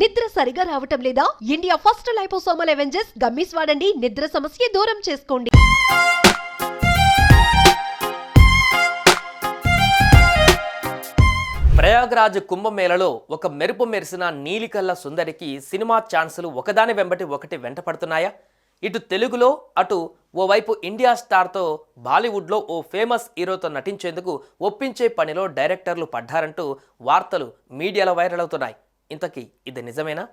నిద్ర సరిగా రావటం లేదా? India first liposomal Avengers gummies వాడండి నిద్ర సమస్య దూరం చేసుకోండి. ప్రయాగ్రాజ్ కుంభమేళలో ఒక మెరుపు మెరిసిన నీలికల్ల సుందరికి సినిమా ఛాన్సులు ఒకదాని వెంబటి ఒకటి వెంటపడుతున్నాయా? ఇటు తెలుగులో అటు ఓవైపు ఇండియా స్టార్తో బాలీవుడ్లో ఓ ఫేమస్ హీరోతో నటించేందుకు ఒప్పించే పనిలో డైరెక్టర్లు పడ్డారంటూ వార్తలు మీడియాలో వైరల్ అవుతున్నాయి. ఇంతకీ ఇది నిజమేనా?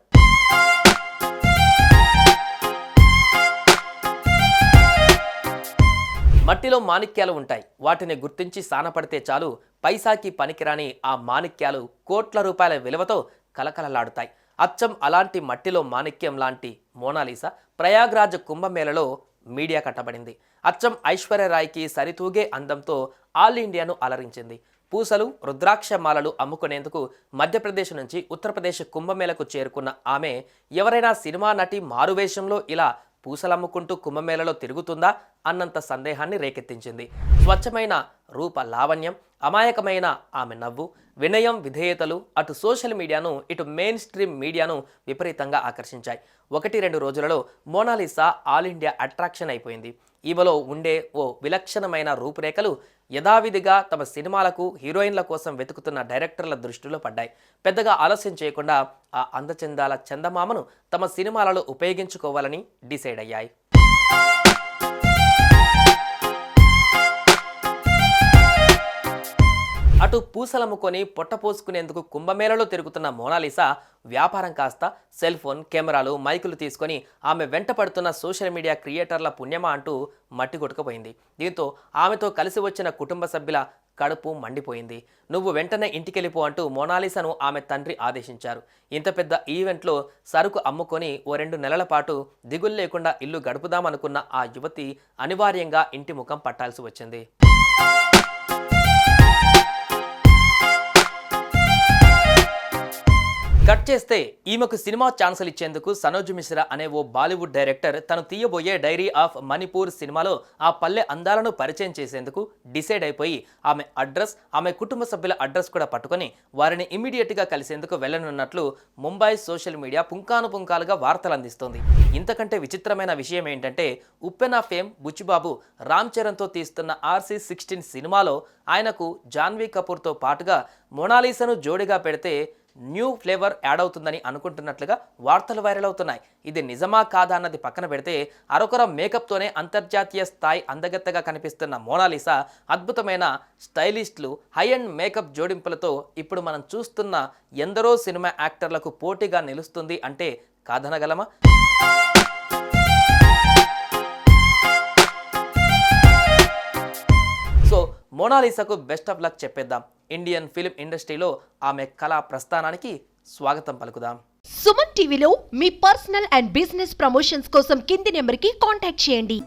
మట్టిలో మాణిక్యాలు ఉంటాయి. వాటిని గుర్తించి సానపడితే చాలు. పైసాకి పనికిరాని ఆ మాణిక్యాలు కోట్ల రూపాయల విలువతో కలకలలాడుతాయి. అచ్చం అలాంటి మట్టిలో మాణిక్యం లాంటి మోనాలీసా ప్రయాగ్రాజ్ కుంభమేళలో మీడియా కట్టబడింది. అచ్చం ఐశ్వర్యరాయ్కి సరితూగే అందంతో ఆల్ ఇండియాను అలరించింది. పూసలు రుద్రాక్ష మాలలు అమ్ముకునేందుకు మధ్యప్రదేశ్ నుంచి ఉత్తరప్రదేశ్ కుంభమేళకు చేరుకున్న ఆమె ఎవరైనా సినిమా నటి మారువేషంలో ఇలా పూసలమ్ముకుంటూ కుంభమేళలో తిరుగుతుందా అన్నంత సందేహాన్ని రేకెత్తించింది. స్వచ్ఛమైన రూప లావణ్యం అమాయకమైన ఆమె నవ్వు వినయం విధేయతలు అటు సోషల్ మీడియాను ఇటు మెయిన్ స్ట్రీమ్ మీడియాను విపరీతంగా ఆకర్షించాయి. ఒకటి రెండు రోజులలో మోనాలిసా ఆల్ ఇండియా అట్రాక్షన్ అయిపోయింది. ఈమెలో ఉండే ఓ విలక్షణమైన రూపురేఖలు యథావిధిగా తమ సినిమాలకు హీరోయిన్ల కోసం వెతుకుతున్న డైరెక్టర్ల దృష్టిలో పడ్డాయి. పెద్దగా ఆలస్యం చేయకుండా ఆ అందచందాల చందమామను తమ సినిమాలలో ఉపయోగించుకోవాలని డిసైడ్ అయ్యాయి. అటు పూసలమ్ముకొని పొట్టపోసుకునేందుకు కుంభమేళలో తిరుగుతున్న మోనాలిసా వ్యాపారం కాస్త సెల్ ఫోన్ కెమెరాలు మైకులు తీసుకొని ఆమె వెంట పడుతున్న సోషల్ మీడియా క్రియేటర్ల పుణ్యమా అంటూ మట్టి కొట్టుకుపోయింది. దీంతో ఆమెతో కలిసి వచ్చిన కుటుంబ సభ్యుల కడుపు మండిపోయింది. నువ్వు వెంటనే ఇంటికెళ్ళిపో అంటూ మోనాలిసాను ఆమె తండ్రి ఆదేశించారు. ఇంత పెద్ద ఈవెంట్లో సరుకు అమ్ముకొని ఓ రెండు నెలల పాటు దిగులు లేకుండా ఇల్లు గడుపుదామనుకున్న ఆ యువతి అనివార్యంగా ఇంటి ముఖం పట్టాల్సి వచ్చింది. కట్ చేస్తే ఈమెకు సినిమా ఛాన్సులు ఇచ్చేందుకు సనోజ్ మిశ్రా అనే ఓ బాలీవుడ్ డైరెక్టర్ తను తీయబోయే డైరీ ఆఫ్ మణిపూర్ సినిమాలో ఆ పల్లె అందాలను పరిచయం చేసేందుకు డిసైడ్ అయిపోయి ఆమె అడ్రస్ ఆమె కుటుంబ సభ్యుల అడ్రస్ కూడా పట్టుకొని వారిని ఇమీడియట్గా కలిసేందుకు వెళ్ళనున్నట్లు ముంబై సోషల్ మీడియా పుంకాను పుంకాలుగా వార్తలు అందిస్తోంది. ఇంతకంటే విచిత్రమైన విషయం ఏంటంటే ఉప్పెన ఫేమ్ బుచ్చిబాబు రామ్ చరణ్తో తీస్తున్న ఆర్సీ సిక్స్టీన్ సినిమాలో ఆయనకు జాన్వీ కపూర్తో పాటుగా మొనాలిసాను జోడిగా పెడితే న్యూ ఫ్లేవర్ యాడ్ అవుతుందని అనుకుంటున్నట్లుగా వార్తలు వైరల్ అవుతున్నాయి. ఇది నిజమా కాదా అన్నది పక్కన పెడితే అరొకర మేకప్తోనే అంతర్జాతీయ స్థాయి అందగత్తగా కనిపిస్తున్న మోనాలిసా అద్భుతమైన స్టైలిస్టులు హై అండ్ మేకప్ జోడింపులతో ఇప్పుడు మనం చూస్తున్న ఎందరో సినిమా యాక్టర్లకు పోటీగా నిలుస్తుంది అంటే కాదనగలమా? మోనాలిసాకు బెస్ట్ ఆఫ్ లక్ చెప్పేద్దాం. ఇండియన్ ఫిలిం ఇండస్ట్రీలో ఆమె కళా ప్రస్థానానికి స్వాగతం పలుకుదాం. సుమన్ టీవీలో మీ పర్సనల్ అండ్ బిజినెస్ ప్రమోషన్స్ కోసం కింది నెంబర్కి కాంటాక్ట్ చేయండి.